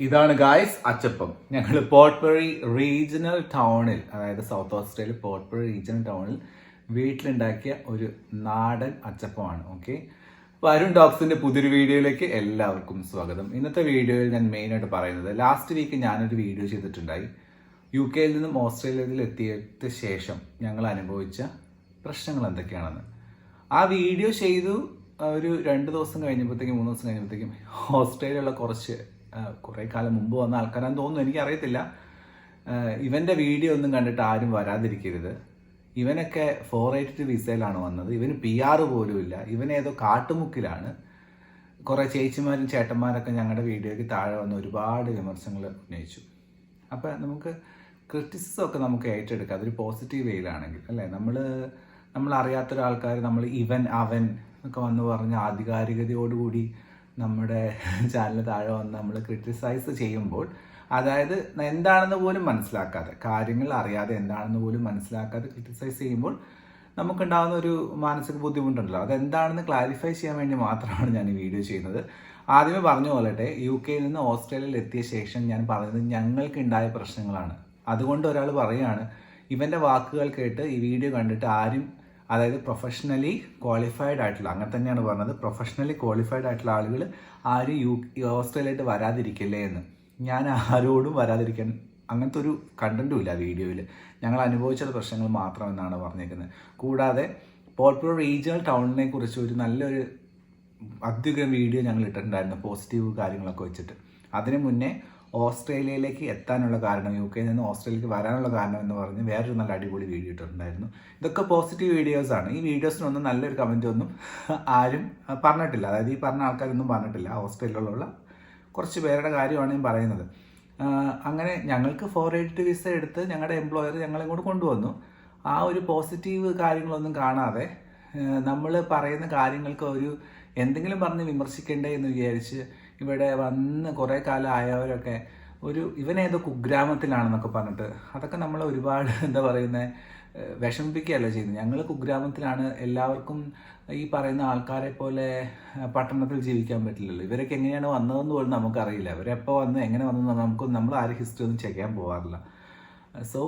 ഇതാണ് ഗായ്സ് അച്ചപ്പം. ഞങ്ങൾ പോർട്ട്ബറി റീജിയണൽ ടൗണിൽ അതായത് സൗത്ത് ഓസ്ട്രേലിയ പോർട്ട്ബറി റീജിയണൽ ടൗണിൽ വീട്ടിലുണ്ടാക്കിയ ഒരു നാടൻ അച്ചപ്പമാണ് ഓക്കെ അപ്പോൾ അരുൺ ഡോക്സിന്റെ പുതിയൊരു വീഡിയോയിലേക്ക് എല്ലാവർക്കും സ്വാഗതം. ഇന്നത്തെ വീഡിയോയിൽ ഞാൻ മെയിനായിട്ട് പറയുന്നത് ലാസ്റ്റ് വീക്ക് ഞാനൊരു വീഡിയോ ചെയ്തിട്ടുണ്ടായി. യു കെയിൽ നിന്നും ഓസ്ട്രേലിയയിൽ എത്തിയത് ശേഷം ഞങ്ങൾ അനുഭവിച്ച പ്രശ്നങ്ങൾ എന്തൊക്കെയാണെന്ന്. ആ വീഡിയോ ചെയ്തു ഒരു രണ്ട് ദിവസം കഴിഞ്ഞപ്പോഴത്തേക്കും മൂന്ന് ദിവസം കഴിഞ്ഞപ്പോഴത്തേക്കും ഓസ്ട്രേലിയയിലുള്ള കുറച്ച് കുറേ കാലം മുമ്പ് വന്ന ആൾക്കാരാന്ന് തോന്നുന്നു. എനിക്കറിയത്തില്ല. ഇവന്റെ വീഡിയോ ഒന്നും കണ്ടിട്ട് ആരും വരാതിരിക്കരുത്. ഇവനൊക്കെ ഫോർ എയ്റ്റ് വിസയിലാണ് വന്നത്. ഇവന് പി ആർ പോലും ഇല്ല. ഇവനേതോ കാട്ടുമുക്കിലാണ്. കുറേ ചേച്ചിമാരും ചേട്ടന്മാരൊക്കെ ഞങ്ങളുടെ വീഡിയോയ്ക്ക് താഴെ വന്ന് ഒരുപാട് വിമർശനങ്ങൾ ഉന്നയിച്ചു. അപ്പം നമുക്ക് ക്രിറ്റിസിസം ഒക്കെ നമുക്ക് ഏറ്റെടുക്കാം. അതൊരു പോസിറ്റീവ് വേയിലാണെങ്കിൽ അല്ലേ? നമ്മൾ നമ്മൾ അറിയാത്തൊരാൾക്കാർ നമ്മൾ ഇവൻ അവൻ ഒക്കെ വന്ന് പറഞ്ഞ് ആധികാരികതയോടുകൂടി നമ്മുടെ ചാനലിന് താഴെ വന്ന് നമ്മൾ ക്രിറ്റിസൈസ് ചെയ്യുമ്പോൾ അതായത് എന്താണെന്ന് പോലും മനസ്സിലാക്കാതെ കാര്യങ്ങൾ അറിയാതെ എന്താണെന്ന് പോലും മനസ്സിലാക്കാതെ ക്രിറ്റിസൈസ് ചെയ്യുമ്പോൾ നമുക്കുണ്ടാകുന്ന ഒരു മാനസിക ബുദ്ധിമുട്ടുണ്ടല്ലോ. അതെന്താണെന്ന് ക്ലാരിഫൈ ചെയ്യാൻ വേണ്ടി മാത്രമാണ് ഞാൻ ഈ വീഡിയോ ചെയ്യുന്നത്. ആദ്യമേ പറഞ്ഞു പോലട്ടെ യു കെയിൽ നിന്ന് ഓസ്ട്രേലിയയിൽ എത്തിയ ശേഷം ഞാൻ പറയുന്നത് ഞങ്ങൾക്ക് ഉണ്ടായ പ്രശ്നങ്ങളാണ്. അതുകൊണ്ട് ഒരാൾ പറയുകയാണ് ഇവന്റെ വാക്കുകൾ കേട്ട് ഈ വീഡിയോ കണ്ടിട്ട് ആരും അതായത് പ്രൊഫഷണലി ക്വാളിഫൈഡ് ആയിട്ടുള്ള അങ്ങനെ തന്നെയാണ് പറഞ്ഞത് പ്രൊഫഷണലി ക്വാളിഫൈഡ് ആയിട്ടുള്ള ആളുകൾ ആരും യു ഓസ്ട്രേലിയായിട്ട് വരാതിരിക്കില്ലേ എന്ന്. ഞാൻ ആരോടും വരാതിരിക്കാൻ അങ്ങനത്തെ ഒരു കണ്ടന്റും ഇല്ല വീഡിയോയിൽ ഞങ്ങൾ അനുഭവിച്ച പ്രശ്നങ്ങൾ മാത്രം എന്നാണ് പറഞ്ഞേക്കുന്നത്. കൂടാതെ പോൾപ്പുഴ റീജിയണൽ ടൗണിനെ കുറിച്ച് ഒരു നല്ലൊരു അധികം വീഡിയോ ഞങ്ങൾ ഇട്ടിട്ടുണ്ടായിരുന്നു പോസിറ്റീവ് കാര്യങ്ങളൊക്കെ വെച്ചിട്ട്. അതിനു മുന്നേ ഓസ്ട്രേലിയയിലേക്ക് എത്താനുള്ള കാരണം യു കെയിൽ നിന്ന് ഓസ്ട്രേലിയക്ക് വരാനുള്ള കാരണം എന്ന് പറഞ്ഞ് വേറൊരു നല്ല അടിപൊളി വീഡിയോ ഇട്ടിട്ടുണ്ടായിരുന്നു. ഇതൊക്കെ പോസിറ്റീവ് വീഡിയോസാണ് ഈ വീഡിയോസിനൊന്നും നല്ലൊരു കമന്റ് ഒന്നും ആരും പറഞ്ഞിട്ടില്ല. അതായത് ഈ പറഞ്ഞ ആൾക്കാരൊന്നും പറഞ്ഞിട്ടില്ല. ഓസ്ട്രേലിയയിലുള്ള കുറച്ച് പേരുടെ കാര്യമാണ് ഞാൻ പറയുന്നത്. അങ്ങനെ ഞങ്ങൾക്ക് ഫോർ എയ്റ്റ് വിസ എടുത്ത് ഞങ്ങളുടെ എംപ്ലോയർ ഞങ്ങളെ ഇങ്ങോട്ട് കൊണ്ടുവന്നു. ആ ഒരു പോസിറ്റീവ് കാര്യങ്ങളൊന്നും കാണാതെ നമ്മൾ പറയുന്ന കാര്യങ്ങൾക്ക് ഒരു എന്തെങ്കിലും പറഞ്ഞ് വിമർശിക്കണ്ടേ എന്ന് വിചാരിച്ച് ഇവിടെ വന്ന് കുറേ കാലം ആയവരൊക്കെ ഒരു ഇവനേതോ കുഗ്രാമത്തിലാണെന്നൊക്കെ പറഞ്ഞിട്ട് അതൊക്കെ നമ്മൾ ഒരുപാട് എന്താ പറയുന്നത് വിഷമിപ്പിക്കുകയല്ല ചെയ്യുന്നത്. ഞങ്ങൾ കുഗ്രാമത്തിലാണ് എല്ലാവർക്കും ഈ പറയുന്ന ആൾക്കാരെ പോലെ പട്ടണത്തിൽ ജീവിക്കാൻ പറ്റില്ലല്ലോ. ഇവരൊക്കെ എങ്ങനെയാണ് വന്നതെന്ന് പോലും നമുക്കറിയില്ല. ഇവരെപ്പോൾ വന്ന് എങ്ങനെ വന്നു നമുക്ക് നമ്മൾ ആരും ഹിസ്റ്ററി ഒന്നും ചെയ്യാൻ പോകാറില്ല സോ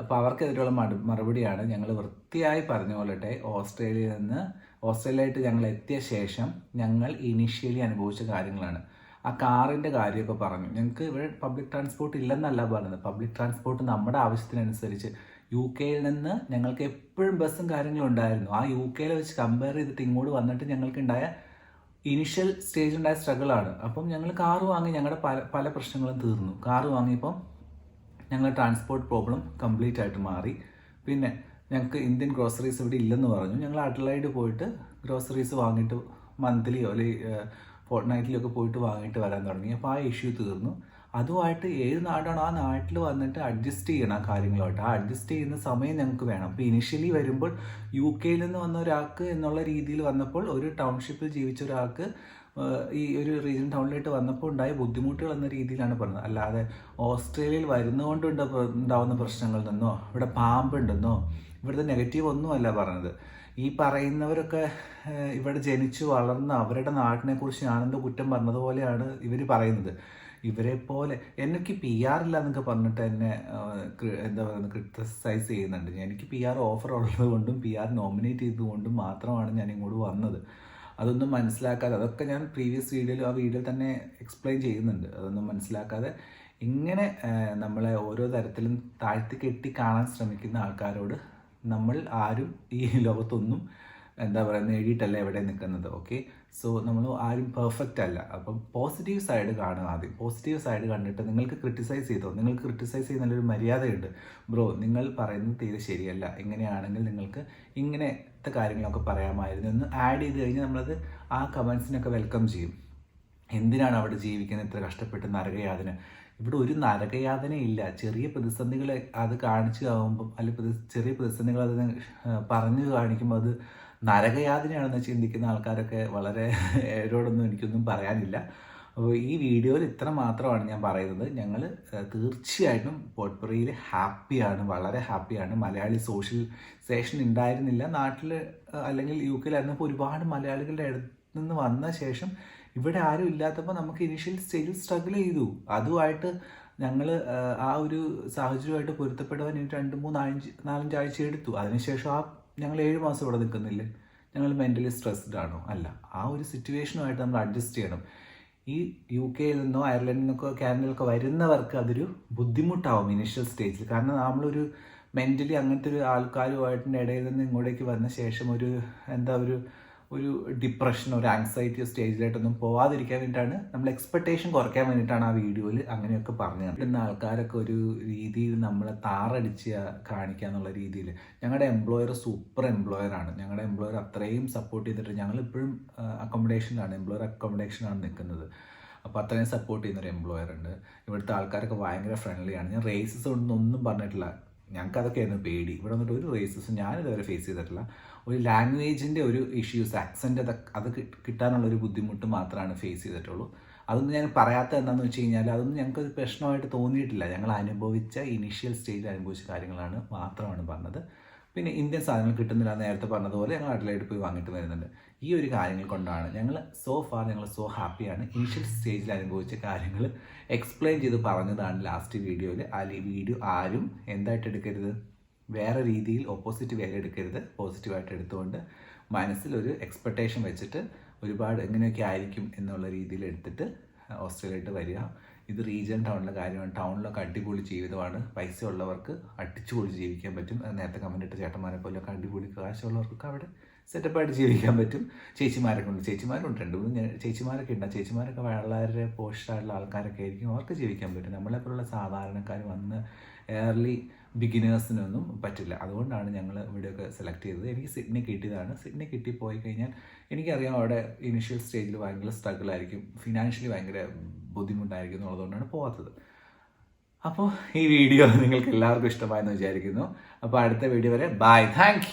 അപ്പോൾ അവർക്കെതിരെയുള്ള മറുപടിയാണ് ഞങ്ങൾ വൃത്തിയായി പറഞ്ഞു കൊള്ളട്ടെ ഓസ്ട്രേലിയയിൽ നിന്ന് ഓസ്ട്രേലിയയിലായിട്ട് ഞങ്ങൾ എത്തിയ ശേഷം ഞങ്ങൾ ഇനീഷ്യലി അനുഭവിച്ച കാര്യങ്ങളാണ്. ആ കാറിന്റെ കാര്യമൊക്കെ പറഞ്ഞു. ഞങ്ങൾക്ക് ഇവിടെ പബ്ലിക് ട്രാൻസ്പോർട്ട് ഇല്ലെന്നല്ല പറഞ്ഞത്. പബ്ലിക് ട്രാൻസ്പോർട്ട് നമ്മുടെ ആവശ്യത്തിനനുസരിച്ച് യു കെയിൽ നിന്ന് ഞങ്ങൾക്ക് എപ്പോഴും ബസ്സും കാര്യങ്ങളും ഉണ്ടായിരുന്നു. ആ യു കെയിൽ വെച്ച് കമ്പയർ ചെയ്തിട്ട് ഇങ്ങോട്ട് വന്നിട്ട് ഞങ്ങൾക്കുണ്ടായ ഇനിഷ്യൽ സ്റ്റേജിലുണ്ടായ സ്ട്രഗിളാണ് അപ്പം ഞങ്ങൾ കാറ് വാങ്ങി ഞങ്ങളുടെ പല പല പ്രശ്നങ്ങളും തീർന്നു. കാറ് വാങ്ങിയപ്പം ഞങ്ങളുടെ ട്രാൻസ്പോർട്ട് പ്രോബ്ലം കംപ്ലീറ്റ് ആയിട്ട് മാറി. പിന്നെ ഞങ്ങൾക്ക് ഇന്ത്യൻ ഗ്രോസറീസ് ഇവിടെ ഇല്ലെന്ന് പറഞ്ഞു. ഞങ്ങൾ അഡ്ലൈഡ് പോയിട്ട് ഗ്രോസറീസ് വാങ്ങിയിട്ട് മന്ത്ലിയോ അല്ലെങ്കിൽ ഫോർട്ട് നൈറ്റിലൊക്കെ പോയിട്ട് വാങ്ങിയിട്ട് വരാൻ തുടങ്ങി. അപ്പോൾ ആ ഇഷ്യൂ തീർന്നു. അതുമായിട്ട് ഏത് നാടാണോ ആ നാട്ടിൽ വന്നിട്ട് അഡ്ജസ്റ്റ് ചെയ്യണം ആ കാര്യങ്ങളുമായിട്ട് ആ അഡ്ജസ്റ്റ് ചെയ്യുന്ന സമയം ഞങ്ങൾക്ക് വേണം. അപ്പോൾ ഇനിഷ്യലി വരുമ്പോൾ യു കെയിൽ നിന്ന് വന്ന ഒരാൾക്ക് എന്നുള്ള രീതിയിൽ വന്നപ്പോൾ ഒരു ടൗൺഷിപ്പിൽ ജീവിച്ച ഒരാൾക്ക് ഈ ഒരു റീജിയൻ ടൗണിലേക്ക് വന്നപ്പോൾ ഉണ്ടായ ബുദ്ധിമുട്ടുകൾ എന്ന രീതിയിലാണ് പറഞ്ഞത്. അല്ലാതെ ഓസ്ട്രേലിയയിൽ വരുന്നതുകൊണ്ട് ഉണ്ട- ഉണ്ടാവുന്ന പ്രശ്നങ്ങളിൽ നിന്നോ ഇവിടെ പാമ്പുണ്ടെന്നോ ഇവിടുത്തെ നെഗറ്റീവ് ഒന്നുമല്ല പറഞ്ഞത്. ഈ പറയുന്നവരൊക്കെ ഇവിടെ ജനിച്ചു വളർന്ന അവരുടെ നാടിനെ കുറിച്ച് ഞാനെന്തോ കുറ്റം പറഞ്ഞതുപോലെയാണ് ഇവർ പറയുന്നത്. ഇവരെ പോലെ എനിക്ക് പി ആർ ഇല്ല എന്നൊക്കെ പറഞ്ഞിട്ട് എന്നെ എന്താ പറയുക ക്രിട്ടിസൈസ് ചെയ്യുന്നുണ്ട്. എനിക്ക് പി ആർ ഓഫർ ഉള്ളത് കൊണ്ടും പി ആർ നോമിനേറ്റ് ചെയ്തതുകൊണ്ടും മാത്രമാണ് ഞാൻ ഇങ്ങോട്ട് വന്നത്. അതൊന്നും മനസ്സിലാക്കാതെ അതൊക്കെ ഞാൻ പ്രീവിയസ് വീഡിയോയിൽ ആ വീഡിയോയിൽ തന്നെ എക്സ്പ്ലെയിൻ ചെയ്യുന്നുണ്ട്. അതൊന്നും മനസ്സിലാക്കാതെ ഇങ്ങനെ നമ്മളെ ഓരോ തരത്തിലും താഴ്ത്തി കെട്ടി കാണാൻ ശ്രമിക്കുന്ന ആൾക്കാരോട് നമ്മൾ ആരും ഈ ലോകത്തൊന്നും എന്താ പറയുക നേടിയിട്ടല്ല എവിടെ നിൽക്കുന്നത് ഓക്കെ സോ നമ്മൾ ആരും പെർഫെക്റ്റ് അല്ല. അപ്പം പോസിറ്റീവ് സൈഡ് കാണുക ആദ്യം. പോസിറ്റീവ് സൈഡ് കണ്ടിട്ട് നിങ്ങൾക്ക് ക്രിട്ടിസൈസ് ചെയ്തോ? നിങ്ങൾക്ക് ക്രിട്ടിസൈസ് ചെയ്യുന്നതിലൊരു മര്യാദയുണ്ട്. ബ്രോ നിങ്ങൾ പറയുന്നത് തീരെ ശരിയല്ല. ഇങ്ങനെയാണെങ്കിൽ നിങ്ങൾക്ക് ഇങ്ങനത്തെ കാര്യങ്ങളൊക്കെ പറയാമായിരുന്നു. എന്ന് ആഡ് ചെയ്ത് കഴിഞ്ഞാൽ നമ്മളത് ആ കമൻസിനൊക്കെ വെൽക്കം ചെയ്യും. എന്തിനാണ് അവിടെ ജീവിക്കുന്നത്? ഇത്ര കഷ്ടപ്പെട്ട് നരകയാതന. ഇവിടെ ഒരു നരകയാതന ഇല്ല. ചെറിയ പ്രതിസന്ധികൾ അത് കാണിച്ചു ആവുമ്പം അല്ലെങ്കിൽ ചെറിയ പ്രതിസന്ധികൾ അത് പറഞ്ഞു കാണിക്കുമ്പോൾ അത് നരകയാതനയാണെന്ന് ചിന്തിക്കുന്ന ആൾക്കാരൊക്കെ വളരെ അവരോടൊന്നും എനിക്കൊന്നും പറയാനില്ല. അപ്പോൾ ഈ വീഡിയോയിൽ ഇത്ര മാത്രമാണ് ഞാൻ പറയുന്നത്. ഞങ്ങൾ തീർച്ചയായിട്ടും പോട്ട്പുറയിൽ ഹാപ്പിയാണ് വളരെ ഹാപ്പിയാണ്. മലയാളി സോഷ്യൽ സ്റ്റേഷൻ ഉണ്ടായിരുന്നില്ല നാട്ടിൽ അല്ലെങ്കിൽ യു കെയിലായിരുന്നപ്പോൾ ഒരുപാട് മലയാളികളുടെ അടുത്ത് നിന്ന് വന്ന ശേഷം ഇവിടെ ആരും ഇല്ലാത്തപ്പോൾ നമുക്ക് ഇനീഷ്യൽ സ്റ്റേജിൽ സ്ട്രഗിൾ ചെയ്തു. അതുമായിട്ട് ഞങ്ങൾ ആ ഒരു സാഹചര്യമായിട്ട് പൊരുത്തപ്പെടുവാൻ ഇനി രണ്ട് മൂന്ന് അഞ്ച് നാലഞ്ചാഴ്ച എടുത്തു. അതിനുശേഷം ആ ഞങ്ങൾ ഏഴ് മാസം ഇവിടെ നിൽക്കുന്നില്ലേ. ഞങ്ങൾ മെന്റലി സ്ട്രെസ്ഡ് ആണോ? അല്ല. ആ ഒരു സിറ്റുവേഷനുമായിട്ട് നമ്മൾ അഡ്ജസ്റ്റ് ചെയ്യണം. ഈ യു കെയിൽ നിന്നോ അയർലൻഡിൽ നിന്നൊക്കെ കാനഡയിലൊക്കെ വരുന്നവർക്ക് അതൊരു ബുദ്ധിമുട്ടാവും ഇനിഷ്യൽ സ്റ്റേജിൽ കാരണം നമ്മളൊരു മെന്റലി അങ്ങനത്തെ ഒരു ആൾക്കാരുമായിട്ടിന്റെ ഇടയിൽ നിന്ന് ഇങ്ങോട്ടേക്ക് വന്ന ശേഷം ഒരു എന്താ ഒരു ഒരു ഡിപ്രഷൻ ഒരു ആൻസൈറ്റി സ്റ്റേജിലായിട്ടൊന്നും പോവാതിരിക്കാൻ വേണ്ടിയിട്ടാണ് നമ്മൾ എക്സ്പെക്ടേഷൻ കുറയ്ക്കാൻ വേണ്ടിയിട്ടാണ് ആ വീഡിയോയിൽ അങ്ങനെയൊക്കെ പറഞ്ഞു ഇടുന്ന ആൾക്കാരൊക്കെ ഒരു രീതിയിൽ നമ്മളെ താറടിച്ച് കാണിക്കുക എന്നുള്ള രീതിയിൽ ഞങ്ങളുടെ എംപ്ലോയർ സൂപ്പർ എംപ്ലോയർ ആണ്. ഞങ്ങളുടെ എംപ്ലോയർ അത്രയും സപ്പോർട്ട് ചെയ്തിട്ട് ഞങ്ങൾ ഇപ്പോഴും അക്കോമഡേഷനിലാണ് എംപ്ലോയർ അക്കോമഡേഷനാണ് നിൽക്കുന്നത്. അപ്പോൾ അത്രയും സപ്പോർട്ട് ചെയ്യുന്ന ഒരു എംപ്ലോയർ ഉണ്ട്. ഇവിടുത്തെ ആൾക്കാരൊക്കെ ഭയങ്കര ഫ്രണ്ട്ലിയാണ് ഞാൻ റേസസ് ഒന്നും പറഞ്ഞിട്ടില്ല. ഞങ്ങൾക്ക് അതൊക്കെയായിരുന്നു പേടി. ഇവിടെ വന്നിട്ട് ഒരു റേസസും ഞാനിതുവരെ ഫേസ് ചെയ്തിട്ടില്ല. ഒരു ലാംഗ്വേജിന്റെ ഒരു ഇഷ്യൂസ് ആക്സെന്റ് അത് കിട്ടാനുള്ള ഒരു ബുദ്ധിമുട്ട് മാത്രമാണ് ഫേസ് ചെയ്തിട്ടുള്ളൂ. അതൊന്നും ഞാൻ പറയാത്ത എന്താണെന്ന് വെച്ച് കഴിഞ്ഞാൽ അതൊന്നും ഞങ്ങൾക്ക് ഒരു പ്രശ്നമായിട്ട് തോന്നിയിട്ടില്ല. ഞങ്ങൾ അനുഭവിച്ച ഇനീഷ്യൽ സ്റ്റേജിൽ അനുഭവിച്ച കാര്യങ്ങളാണ് മാത്രമാണ് പറഞ്ഞത്. പിന്നെ ഇന്ത്യൻ സാധനങ്ങൾ കിട്ടുന്നില്ല നേരത്തെ പറഞ്ഞതുപോലെ ഞങ്ങൾ അടലായിട്ട് പോയി വാങ്ങിയിട്ട് വരുന്നുണ്ട്. ഈ ഒരു കാര്യങ്ങൾ കൊണ്ടാണ് ഞങ്ങൾ സോ ഫാർ ഞങ്ങൾ സോ ഹാപ്പിയാണ് ഇനിഷ്യൽ സ്റ്റേജിൽ അനുഭവിച്ച കാര്യങ്ങൾ എക്സ്പ്ലെയിൻ ചെയ്ത് പറഞ്ഞതാണ് ലാസ്റ്റ് വീഡിയോയിൽ ആ വീഡിയോ ആരും എന്തായിട്ട് എടുക്കരുത്? വേറെ രീതിയിൽ ഓപ്പോസിറ്റ് വേറെ എടുക്കരുത്. പോസിറ്റീവായിട്ട് എടുത്തുകൊണ്ട് മനസ്സിലൊരു എക്സ്പെക്റ്റേഷൻ വെച്ചിട്ട് ഒരുപാട് എങ്ങനെയൊക്കെ ആയിരിക്കും എന്നുള്ള രീതിയിൽ എടുത്തിട്ട് ഓസ്ട്രേലിയയിട്ട് വരിക. ഇത് റീജിയൻ ടൗണിലെ കാര്യമാണ്. ടൗണിലൊക്കെ അടിപൊളി ജീവിതമാണ്. പൈസ ഉള്ളവർക്ക് അടിച്ചുപൊളി ജീവിക്കാൻ പറ്റും. നേരത്തെ കമന്റ് ഇട്ട ചേട്ടന്മാരെ പോലെയൊക്കെ അടിപൊളി കാശുള്ളവർക്കൊക്കെ അവിടെ സെറ്റപ്പായിട്ട് ജീവിക്കാൻ പറ്റും. ചേച്ചിമാരൊക്കെ ഉണ്ട് ചേച്ചിമാരുണ്ട് രണ്ട് മൂന്ന് ചേച്ചിമാരൊക്കെ ഉണ്ട്. ചേച്ചിമാരൊക്കെ വളരെ പോസ്റ്റായിട്ടുള്ള ആൾക്കാരൊക്കെ ആയിരിക്കും അവർക്ക് ജീവിക്കാൻ പറ്റും. നമ്മളെപ്പോലുള്ള സാധാരണക്കാർ വന്ന് എയർലി ബിഗിനേഴ്സിനൊന്നും പറ്റില്ല. അതുകൊണ്ടാണ് ഞങ്ങൾ ഇവിടെയൊക്കെ സെലക്ട് ചെയ്തത്. എനിക്ക് സിഡ്നി കിട്ടിയതാണ്. സിഡ്നി കിട്ടി പോയി കഴിഞ്ഞാൽ എനിക്കറിയാം അവിടെ ഇനിഷ്യൽ സ്റ്റേജിൽ ഭയങ്കര സ്ട്രഗിൾ ആയിരിക്കും. ഫിനാൻഷ്യലി ഭയങ്കര ബുദ്ധിമുട്ടായിരിക്കും എന്നുള്ളതുകൊണ്ടാണ് പോകാത്തത് അപ്പോൾ ഈ വീഡിയോ നിങ്ങൾക്ക് എല്ലാവർക്കും ഇഷ്ടമായെന്ന് വിചാരിക്കുന്നു. അപ്പോൾ അടുത്ത വീഡിയോ വരെ. Bye thank